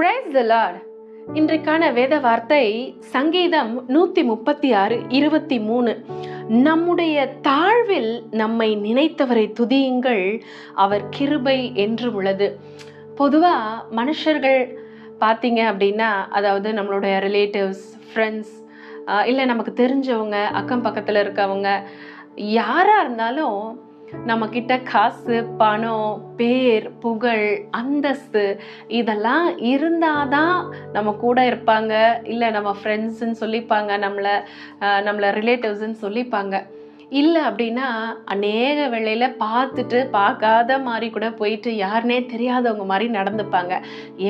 Praise the Lord இன்றைக்கான வேத வார்த்தை சங்கீதம் நூற்றி முப்பத்தி ஆறு இருபத்தி மூணு நம்முடைய தாழ்வில் நம்மை நினைத்தவரை துதியுங்கள் அவர் கிருபை என்று உள்ளது. பொதுவாக மனுஷர்கள் பார்த்தீங்க அப்படின்னா அதாவது நம்மளுடைய ரிலேட்டிவ்ஸ் ஃப்ரெண்ட்ஸ் இல்லை நமக்கு தெரிஞ்சவங்க அக்கம் பக்கத்தில் இருக்கவங்க யாராக இருந்தாலும் நம்மக்கிட்ட காசு பணம் பேர் புகழ் அந்தஸ்து இதெல்லாம் இருந்தாதான் நம்ம கூட இருப்பாங்க. இல்லை நம்ம ஃப்ரெண்ட்ஸுன்னு சொல்லிப்பாங்க நம்மளை நம்மளை ரிலேட்டிவ்ஸ்ன்னு சொல்லிப்பாங்க. இல்லை அப்படின்னா அநேக வேளையில் பார்த்துட்டு பார்க்காத மாதிரி கூட போயிட்டு யாருனே தெரியாதவங்க மாதிரி நடந்துப்பாங்க.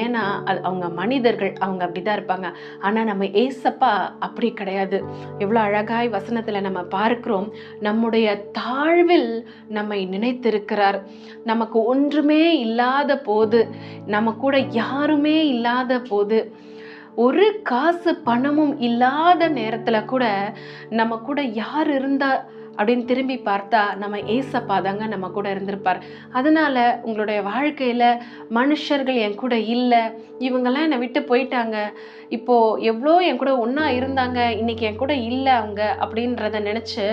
ஏன்னா அது அவங்க மனிதர்கள் அவங்க அப்படி தான் இருப்பாங்க. ஆனால் நம்ம ஏசப்பா அப்படி கிடையாது. எவ்வளோ அழகாய் வசனத்தில் நம்ம பார்க்கிறோம். நம்முடைய தாழ்வில் நம்மை நினைத்திருக்கிறார். நமக்கு ஒன்றுமே இல்லாத போது நம்ம கூட யாருமே இல்லாத போது ஒரு காசு பணமும் இல்லாத நேரத்தில் கூட நம்ம கூட யார் இருந்தால் அப்படின்னு திரும்பி பார்த்தா நம்ம ஏசப்பா தாங்க நம்ம கூட இருந்திருப்பார். அதனால உங்களுடைய வாழ்க்கையில் மனுஷர்கள் என் கூட இல்லை. இவங்கெல்லாம் என்னை விட்டு போயிட்டாங்க. இப்போது எவ்வளோ என் கூட ஒன்றா இருந்தாங்க இன்னைக்கு என் கூட இல்லை அவங்க அப்படின்றத நினச்சி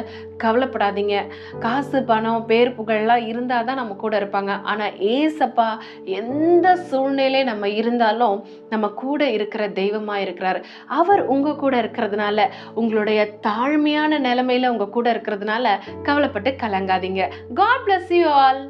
கவலைப்படாதீங்க. காசு பணம் பேர் புகழ்லாம் இருந்தால் தான் நம்ம கூட இருப்பாங்க. ஆனால் ஏசப்பா எந்த சூழ்நிலை நம்ம இருந்தாலும் நம்ம கூட இருக்கிற தெய்வமாக இருக்கிறார். அவர் உங்கள் கூட இருக்கிறதுனால உங்களுடைய தாழ்மையான நிலைமையில் உங்கள் கூட இருக்கிறதுனால கவலைப்பட்டு கலங்காதீங்க. God bless you all